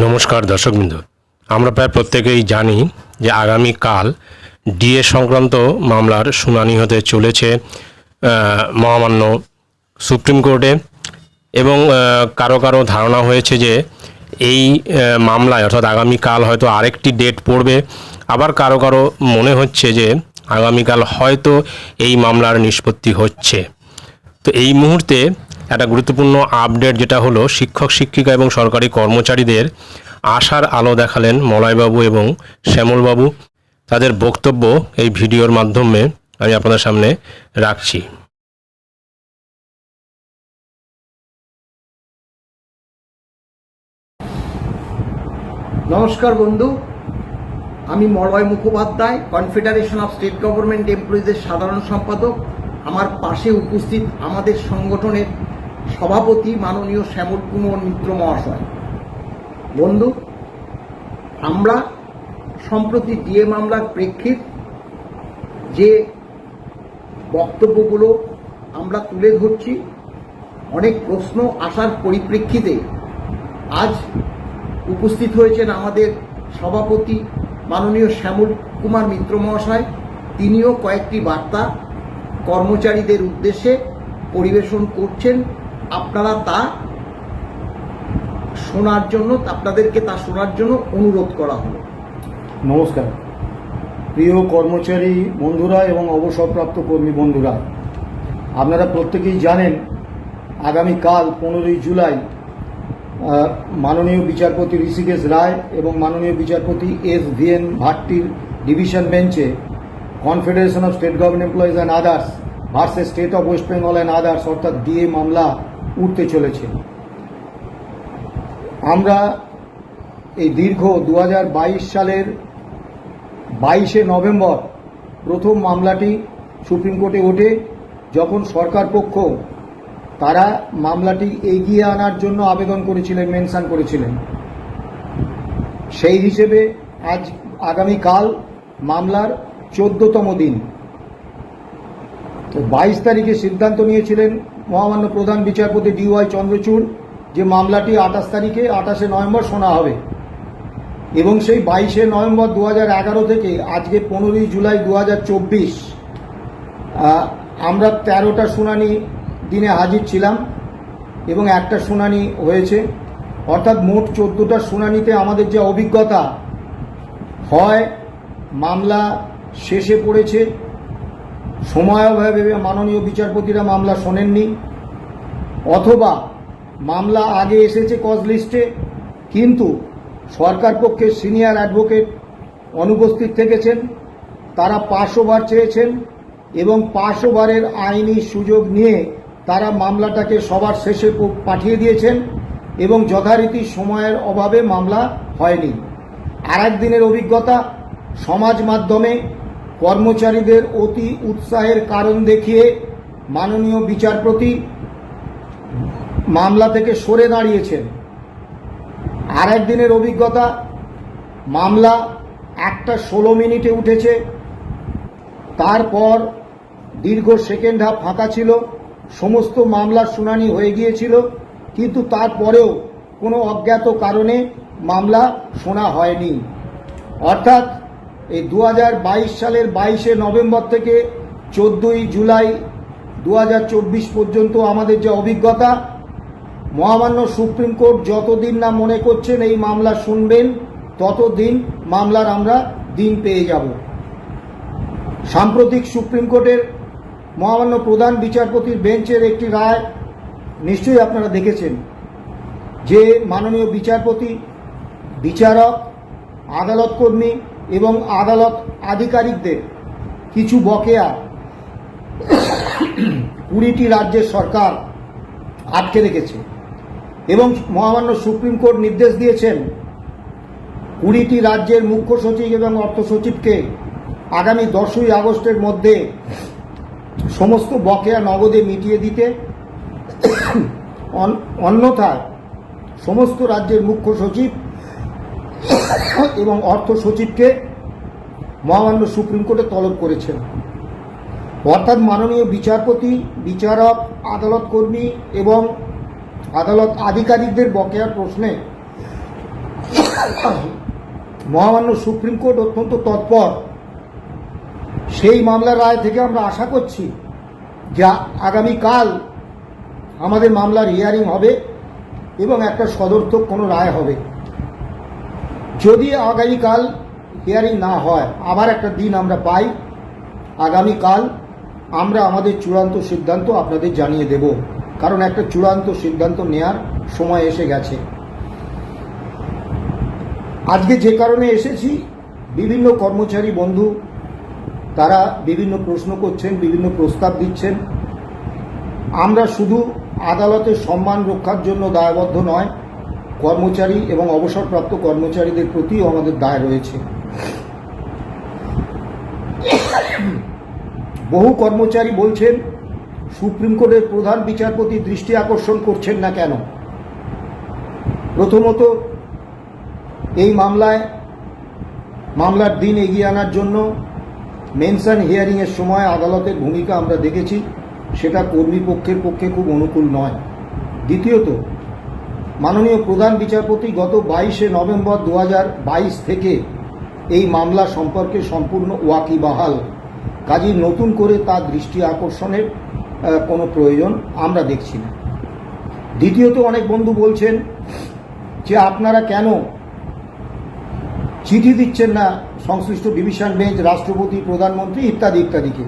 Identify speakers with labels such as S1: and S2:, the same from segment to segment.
S1: নমস্কার দর্শকবৃন্দ। আমরা প্রায় প্রত্যেকেই জানি যে আগামীকাল ডিএ সংক্রান্ত মামলার শুনানি হতে চলেছে মহামান্য সুপ্রিম কোর্টে এবং কারও কারও ধারণা হয়েছে যে এই মামলায় অর্থাৎ আগামীকাল হয়তো আরেকটি ডেট পড়বে। আবার কারও কারও মনে হচ্ছে যে আগামীকাল হয়তো এই মামলার নিষ্পত্তি হচ্ছে। তো এই মুহূর্তে একটা গুরুত্বপূর্ণ আপডেট যেটা হলো শিক্ষক, শিক্ষিকা এবং সরকারি কর্মচারীদের আশার আলো দেখালেন মলয়বাবু এবং শ্যামলবাবু। তাদের বক্তব্য এই ভিডিওর মাধ্যমে আমি আপনাদের সামনে রাখছি।
S2: নমস্কার বন্ধু, আমি Malay Mukhopadhyay confederation of state government এমপ্লয়িজের সাধারণ সম্পাদক। আমার পাশে উপস্থিত আমাদের সংগঠনের সভাপতি মাননীয় শ্যামল কুমার মিত্র মহাশয়। বন্ধু, আমরা সম্প্রতি ডিএ মামলার প্রেক্ষিত যে বক্তব্যগুলো আমরা তুলে ধরছি, অনেক প্রশ্ন আসার পরিপ্রেক্ষিতে আজ উপস্থিত হয়েছেন আমাদের সভাপতি মাননীয় শ্যামল কুমার মিত্র মহাশয়। তিনিও কয়েকটি বার্তা কর্মচারীদের উদ্দেশ্যে পরিবেশন করছেন। আপনারা তা শোনার জন্য, আপনাদেরকে তা শোনার জন্য অনুরোধ করা হলো।
S3: নমস্কার। প্রিয় কর্মচারী বন্ধুরা এবং অবসরপ্রাপ্ত কর্মী বন্ধুরা, আপনারা প্রত্যেকেই জানেন, আগামীকাল পনেরোই জুলাই মাননীয় বিচারপতি ঋষিকেশ রায় এবং মাননীয় বিচারপতি এস ভি এন ভাট্টির ডিভিশন বেঞ্চে confederation of state government employees and others versus state of West Bengal and others DA DA মামলা উঠতে চলেছে। আমরা এই দীর্ঘ দু হাজার বাইশ সালের বাইশে নভেম্বর প্রথম মামলাটি সুপ্রিম কোর্টে ওঠে, যখন সরকার পক্ষ তারা মামলাটি এগিয়ে আনার জন্য আবেদন করেছিলেন, মেনশন করেছিলেন। সেই হিসেবে আজ আগামীকাল মামলার চোদ্দতম দিন। তো বাইশ তারিখে সিদ্ধান্ত নিয়েছিলেন মহামান্য প্রধান বিচারপতি ডিওয়াই চন্দ্রচূড়, যে মামলাটি আঠাশ তারিখে, আঠাশে নভেম্বর শোনা হবে। এবং সেই বাইশে নভেম্বর দু হাজার এগারো থেকে আজকে পনেরোই জুলাই দু হাজার চব্বিশ আমরা তেরোটা শুনানি দিনে হাজির ছিলাম এবং একটা শুনানি হয়েছে। অর্থাৎ মোট চোদ্দোটা শুনানিতে আমাদের যে অভিজ্ঞতা হয়, মামলা শেষে পড়েছে সময়াভাবে মাননীয় বিচারপতিরা মামলা শোনেননি, অথবা মামলা আগে এসেছে কজ লিস্টে কিন্তু সরকার পক্ষের সিনিয়র অ্যাডভোকেট অনুপস্থিত থেকেছেন, তারা পাঁচ চেয়েছেন এবং পাঁচ আইনি সুযোগ নিয়ে তারা মামলাটাকে সবার শেষে পাঠিয়ে দিয়েছেন এবং যথারীতি সময়ের অভাবে মামলা হয়নি। আর দিনের অভিজ্ঞতা, সমাজ মাধ্যমে কর্মচারীদের অতি উৎসাহের কারণ দেখিয়ে মাননীয় বিচারপতি মামলা থেকে সরে দাঁড়িয়েছেন। আর দিনের অভিজ্ঞতা, মামলা একটা ষোলো মিনিটে উঠেছে। তারপর দীর্ঘ সেকেন্ড হাফ ফাঁকা ছিল, সমস্ত মামলার শুনানি হয়ে গিয়েছিল, কিন্তু তারপরেও কোনো অজ্ঞাত কারণে মামলা শোনা হয়নি। অর্থাৎ এই দু হাজার বাইশ সালের বাইশে নভেম্বর থেকে চোদ্দোই জুলাই দু হাজার চব্বিশ পর্যন্ত আমাদের যে অভিজ্ঞতা, মহামান্য সুপ্রিম কোর্ট যতদিন না মনে করছেন এই মামলা শুনবেন, ততদিন মামলার আমরা দিন পেয়ে যাব। সাম্প্রতিক সুপ্রিম কোর্টের মহামান্য প্রধান বিচারপতির বেঞ্চের একটি রায় নিশ্চয়ই আপনারা দেখেছেন, যে মাননীয় বিচারপতি, বিচারক, আদালত কর্মী এবং আদালত আধিকারিকদের কিছু বকেয়া কুড়িটি রাজ্যের সরকার আটকে রেখেছে। এবং মহামান্য সুপ্রিম কোর্ট নির্দেশ দিয়েছেন কুড়িটি রাজ্যের মুখ্য সচিব এবং অর্থ সচিবকে আগামী দশই আগস্টের মধ্যে সমস্ত বকেয়া নগদে মিটিয়ে দিতে, অন- অন্যথায় সমস্ত রাজ্যের মুখ্য সচিব এবং অর্থ সচিবকে মহামান্য সুপ্রিম কোর্টে তলব করেছেন। অর্থাৎ মাননীয় বিচারপতি, বিচারক, আদালত কর্মী এবং আদালত আধিকারিকদের বকেয়ার প্রশ্নে মহামান্য সুপ্রিম কোর্ট অত্যন্ত তৎপর। সেই মামলার রায় থেকে আমরা আশা করছি যা আগামীকাল আমাদের মামলার হিয়ারিং হবে এবং একটা সদর্থক কোনো রায় হবে। যদি আগামীকাল হিয়ারিং না হয়, আবার একটা দিন আমরা পাই, আগামীকাল আমরা আমাদের চূড়ান্ত সিদ্ধান্ত আপনাদের জানিয়ে দেব। কারণ একটা চূড়ান্ত সিদ্ধান্ত নেয়ার সময় এসে গেছে। আজকে যে কারণে এসেছি, বিভিন্ন কর্মচারী বন্ধু, তারা বিভিন্ন প্রশ্ন করছেন, বিভিন্ন প্রস্তাব দিচ্ছেন। আমরা শুধু আদালতের সম্মান রক্ষার জন্য দায়বদ্ধ নয় কর্মচারী এবং অবসরপ্রাপ্ত কর্মচারীদের প্রতিও আমাদের দায় রয়েছে। বহু কর্মচারী বলছেন, সুপ্রিম কোর্টের প্রধান বিচারপতি দৃষ্টি আকর্ষণ করছেন না কেন? প্রথমত, এই মামলায়, মামলার দিন এগিয়ে আনার জন্য মেনশন হিয়ারিংয়ের সময় আদালতের ভূমিকা আমরা দেখেছি, সেটা কর্মী পক্ষের পক্ষে খুব অনুকূল নয়। দ্বিতীয়ত মাননীয় প্রধান বিচারপতি গত বাইশে নভেম্বর দু হাজার বাইশ থেকে এই মামলা সম্পর্কে সম্পূর্ণ ওয়াকিবাহাল। কাজী নতুন করে তার দৃষ্টি আকর্ষণের কোনো প্রয়োজন আমরা দেখছি না। দ্বিতীয়ত অনেক বন্ধু বলছেন যে আপনারা কেন চিঠি দিচ্ছেন না সংশ্লিষ্ট ডিভিশন বেঞ্চ, রাষ্ট্রপতি, প্রধানমন্ত্রী ইত্যাদি ইত্যাদিকে?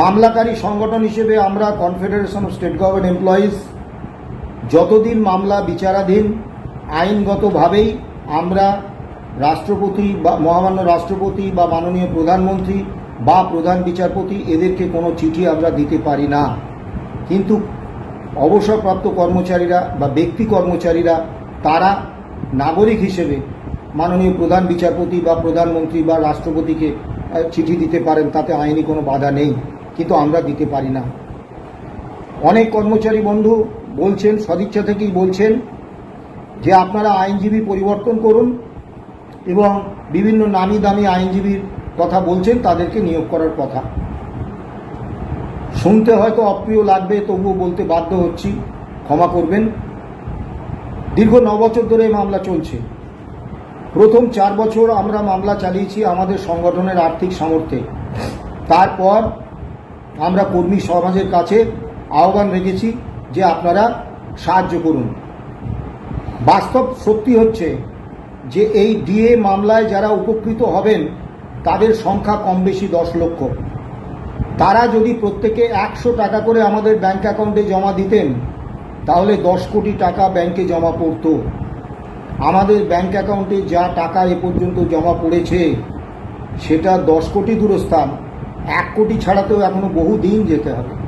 S3: মামলাকারী সংগঠন হিসেবে আমরা confederation of state government employees যতদিন মামলা বিচারাধীন, আইনগতভাবেই আমরা রাষ্ট্রপতি বা মহামান্য রাষ্ট্রপতি বা মাননীয় প্রধানমন্ত্রী বা প্রধান বিচারপতি এদেরকে কোনো চিঠি আমরা দিতে পারি না। কিন্তু অবসরপ্রাপ্ত কর্মচারীরা বা ব্যক্তি কর্মচারীরা, তারা নাগরিক হিসেবে মাননীয় প্রধান বিচারপতি বা প্রধানমন্ত্রী বা রাষ্ট্রপতিকে চিঠি দিতে পারেন, তাতে আইনি কোনো বাধা নেই। কিন্তু আমরা দিতে পারি না। অনেক কর্মচারী বন্ধু বলছেন, সদিচ্ছা থেকেই বলছেন যে আপনারা আইনজীবী পরিবর্তন করুন এবং বিভিন্ন নামি দামি আইনজীবীর কথা বলছেন, তাদেরকে নিয়োগ করার কথা। শুনতে হয়তো অপ্রিয় লাগবে, তবুও বলতে বাধ্য হচ্ছি, ক্ষমা করবেন। দীর্ঘ ন বছর ধরে মামলা চলছে। প্রথম চার বছর আমরা মামলা চালিয়েছি আমাদের সংগঠনের আর্থিক সামর্থ্যে। তারপর আমরা কর্মী সমাজের কাছে আহ্বান রেখেছি যে আপনারা সাহায্য করুন। বাস্তব সত্যি হচ্ছে যে এই ডিএ মামলায় যারা উপকৃত হবেন, তাদের সংখ্যা কম বেশি দশ লক্ষ। তারা যদি প্রত্যেকে একশো টাকা করে আমাদের ব্যাংক অ্যাকাউন্টে জমা দিতেন, তাহলে দশ কোটি টাকা ব্যাংকে জমা পড়তো। আমাদের ব্যাংক অ্যাকাউন্টে যা টাকা এ পর্যন্ত জমা পড়েছে, সেটা দশ কোটি দূরস্থান। এক কোটি ছাড়াতেও এখনও বহু দিন যেতে হবে।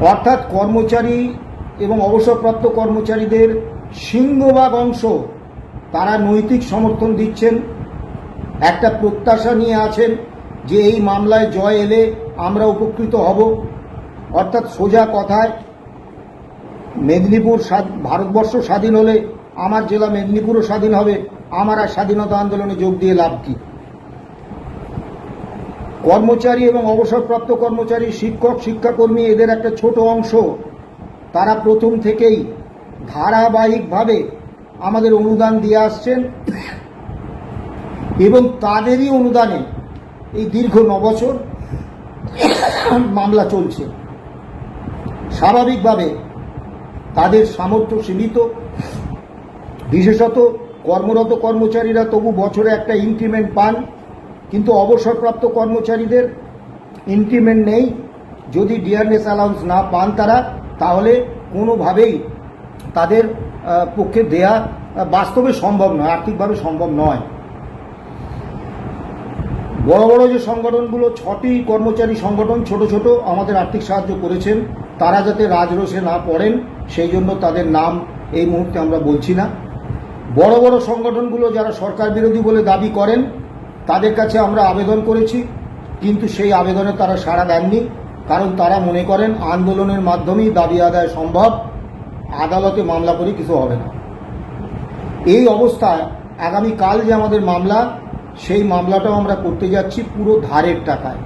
S3: অর্থাৎ কর্মচারী এবং অবসরপ্রাপ্ত কর্মচারীদের সিংহভাগ অংশ তারা নৈতিক সমর্থন দিচ্ছেন। একটা প্রত্যাশা নিয়ে আছেন যে এই মামলায় জয় এলে আমরা উপকৃত হব। অর্থাৎ সোজা কথায়, মেদিনীপুর ভারতবর্ষ স্বাধীন হলে আমার জেলা মেদিনীপুরও স্বাধীন হবে, আমার আর স্বাধীনতা আন্দোলনে যোগ দিয়ে লাভ কি? কর্মচারী এবং অবসরপ্রাপ্ত কর্মচারী, শিক্ষক, শিক্ষাকর্মী, এদের একটা ছোট অংশ। তারা প্রথম থেকেই ধারাবাহিকভাবে আমাদের অনুদান দিয়ে আসছেন এবং তাদেরই অনুদানে এই দীর্ঘ নবছর মামলা চলছে। স্বাভাবিকভাবে তাদের সামর্থ্য সীমিত। বিশেষত কর্মরত কর্মচারীরা তবু বছরে একটা ইনক্রিমেন্ট পান। কিন্তু অবসরপ্রাপ্ত কর্মচারীদের ইনক্রিমেন্ট নেই। যদি ডিয়ারনেস অ্যালাউন্স না পান তারা, তাহলে কোনোভাবেই তাদের পক্ষে দেয়া বাস্তবে সম্ভব নয়, আর্থিকভাবে সম্ভব নয়। বড় বড় যে সংগঠনগুলো, ছটি কর্মচারী সংগঠন ছোট ছোট আমাদের আর্থিক সাহায্য করেছেন, তারা যাতে রাজরোষে না পড়েন, সেই জন্য তাদের নাম এই মুহূর্তে আমরা বলছি না। বড় বড় সংগঠনগুলো যারা সরকার বিরোধী বলে দাবি করেন তাদের কাছে আমরা আবেদন করেছি, কিন্তু সেই আবেদনে তারা সাড়া দেননি, কারণ তারা মনে করেন আন্দোলনের মাধ্যমেই দাবি আদায় সম্ভব, আদালতে মামলা করে কিছু হবে না। এই অবস্থায় আগামী কাল যে আমাদের মামলা, সেই মামলাটাও আমরা করতে যাচ্ছি পুরো ধারের টাকায়।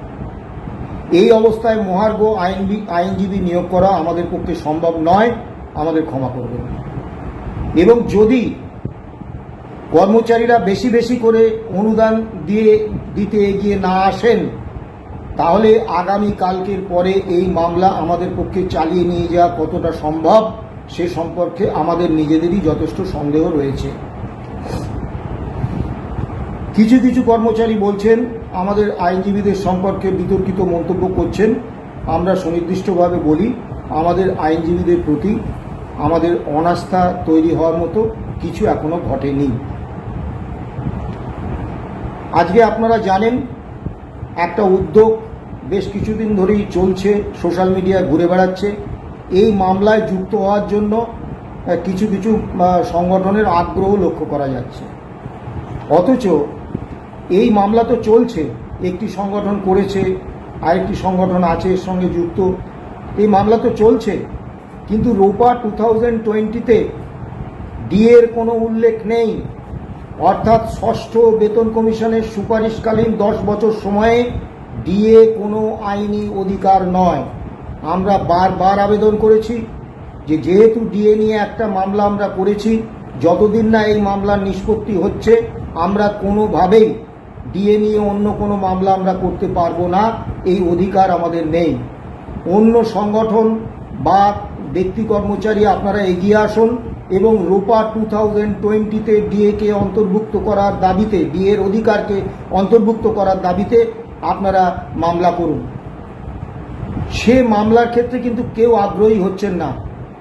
S3: এই অবস্থায় মহার্ঘ আইনবি, আইনজীবী নিয়োগ করা আমাদের পক্ষে সম্ভব নয়, আমাদের ক্ষমা করবেন। এবং যদি কর্মচারীরা বেশি বেশি করে অনুদান দিয়ে দিতে এগিয়ে না আসেন, তাহলে আগামী কালকের পরে এই মামলা আমাদের পক্ষে চালিয়ে নিয়ে যাওয়া কতটা সম্ভব, সে সম্পর্কে আমাদের নিজেদেরই যথেষ্ট সন্দেহ রয়েছে। কিছু কিছু কর্মচারী বলছেন, আমাদের আইনজীবীদের সম্পর্কে বিতর্কিত মন্তব্য করছেন। আমরা সুনির্দিষ্টভাবে বলি, আমাদের আইনজীবীদের প্রতি আমাদের অনাস্থা তৈরি হওয়ার মতো কিছু এখনও ঘটেনি। আজকে আপনারা জানেন, একটা উদ্যোগ বেশ কিছুদিন ধরেই চলছে, সোশ্যাল মিডিয়ায় ঘুরে বেড়াচ্ছে। এই মামলায় যুক্ত হওয়ার জন্য কিছু কিছু সংগঠনের আগ্রহ লক্ষ্য করা যাচ্ছে। অথচ এই মামলা তো চলছে, একটি সংগঠন করেছে, আরেকটি সংগঠন আছে এর সঙ্গে যুক্ত। এই মামলা তো চলছে, কিন্তু রোপা টু থাউজেন্ড টোয়েন্টিতে ডিএর কোনো উল্লেখ নেই। অর্থাৎ ষষ্ঠ বেতন কমিশনের সুপারিশকালীন দশ বছর সময়ে ডিএ কোনো আইনি অধিকার নয়। আমরা বারবার আবেদন করেছি যে যেহেতু ডিএ নিয়ে একটা মামলা আমরা করেছি, যতদিন না এই মামলার নিষ্পত্তি হচ্ছে, আমরা কোনোভাবেই ডিএ নিয়ে অন্য কোনো মামলা আমরা করতে পারব না, এই অধিকার আমাদের নেই। অন্য সংগঠন বা ব্যক্তি কর্মচারী, আপনারা এগিয়ে আসুন। এবং রোপা টু থাউজেন্ড টোয়েন্টিতে ডিএকে অন্তর্ভুক্ত করার দাবিতে, ডিএর অধিকারকে অন্তর্ভুক্ত করার দাবিতে আপনারা মামলা করুন। সে মামলার ক্ষেত্রে কিন্তু কেউ আগ্রহী হচ্ছেন না।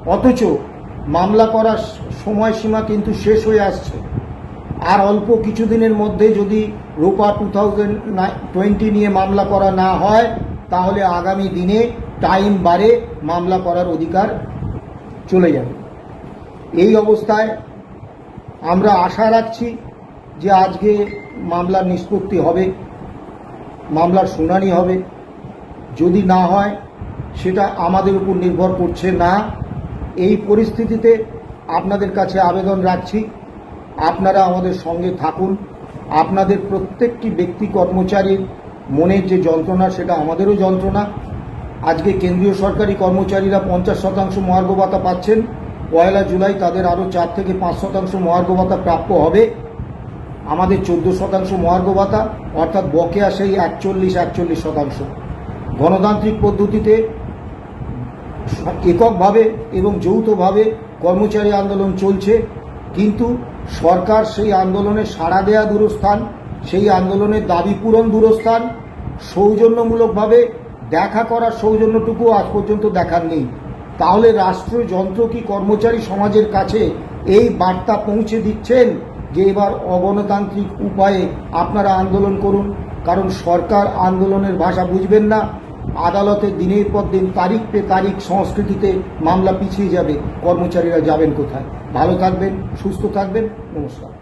S3: অথচ মামলা করার সময়সীমা কিন্তু শেষ হয়ে আসছে। আর অল্প কিছুদিনের মধ্যে যদি রোপা টু থাউজেন্ড টোয়েন্টি নিয়ে মামলা করা না হয়, তাহলে আগামী দিনে টাইম বাড়ে মামলা করার অধিকার চলে যাবে। এই অবস্থায় আমরা আশা রাখছি যে আজকে মামলার নিষ্পত্তি হবে, মামলার শুনানি হবে। যদি না হয়, সেটা আমাদের উপর নির্ভর করছে না। এই পরিস্থিতিতে আপনাদের কাছে আবেদন রাখছি, আপনারা আমাদের সঙ্গে থাকুন। আপনাদের প্রত্যেকটি ব্যক্তি কর্মচারীর মনের যে যন্ত্রণা, সেটা আমাদেরও যন্ত্রণা। আজকে কেন্দ্রীয় সরকারি কর্মচারীরা পঞ্চাশ শতাংশ মহার্ঘ ভাতা পাচ্ছেন। পয়লা জুলাই তাদের আরও চার থেকে পাঁচ শতাংশ মহার্ঘ ভাতা প্রাপ্য হবে। আমাদের চোদ্দ শতাংশ মহার্ঘ ভাতা, অর্থাৎ বকেয়া সেই একচল্লিশ একচল্লিশ শতাংশ। গণতান্ত্রিক পদ্ধতিতে এককভাবে এবং যৌথভাবে কর্মচারী আন্দোলন চলছে, কিন্তু সরকার সেই আন্দোলনে সাড়া দেয়া দূরস্থান, সেই আন্দোলনের দাবি পূরণ দূরস্থান, সৌজন্যমূলকভাবে দেখা করার সৌজন্যটুকু আজ পর্যন্ত দেখার নেই। তাহলে রাষ্ট্রযন্ত্র কি কর্মচারী সমাজের কাছে এই বার্তা পৌঁছে দিচ্ছেন যে এবার অগণতান্ত্রিক উপায়ে আপনারা আন্দোলন করুন? কারণ সরকার আন্দোলনের ভাষা বুঝবেন না। আদালতে দিনের পর দিন, তারিখ পে তারিখ সংস্কৃতিতে মামলা পিছিয়ে যাবে। কর্মচারীরা যাবেন কোথায়? ভালো থাকবেন, সুস্থ থাকবেন। নমস্কার।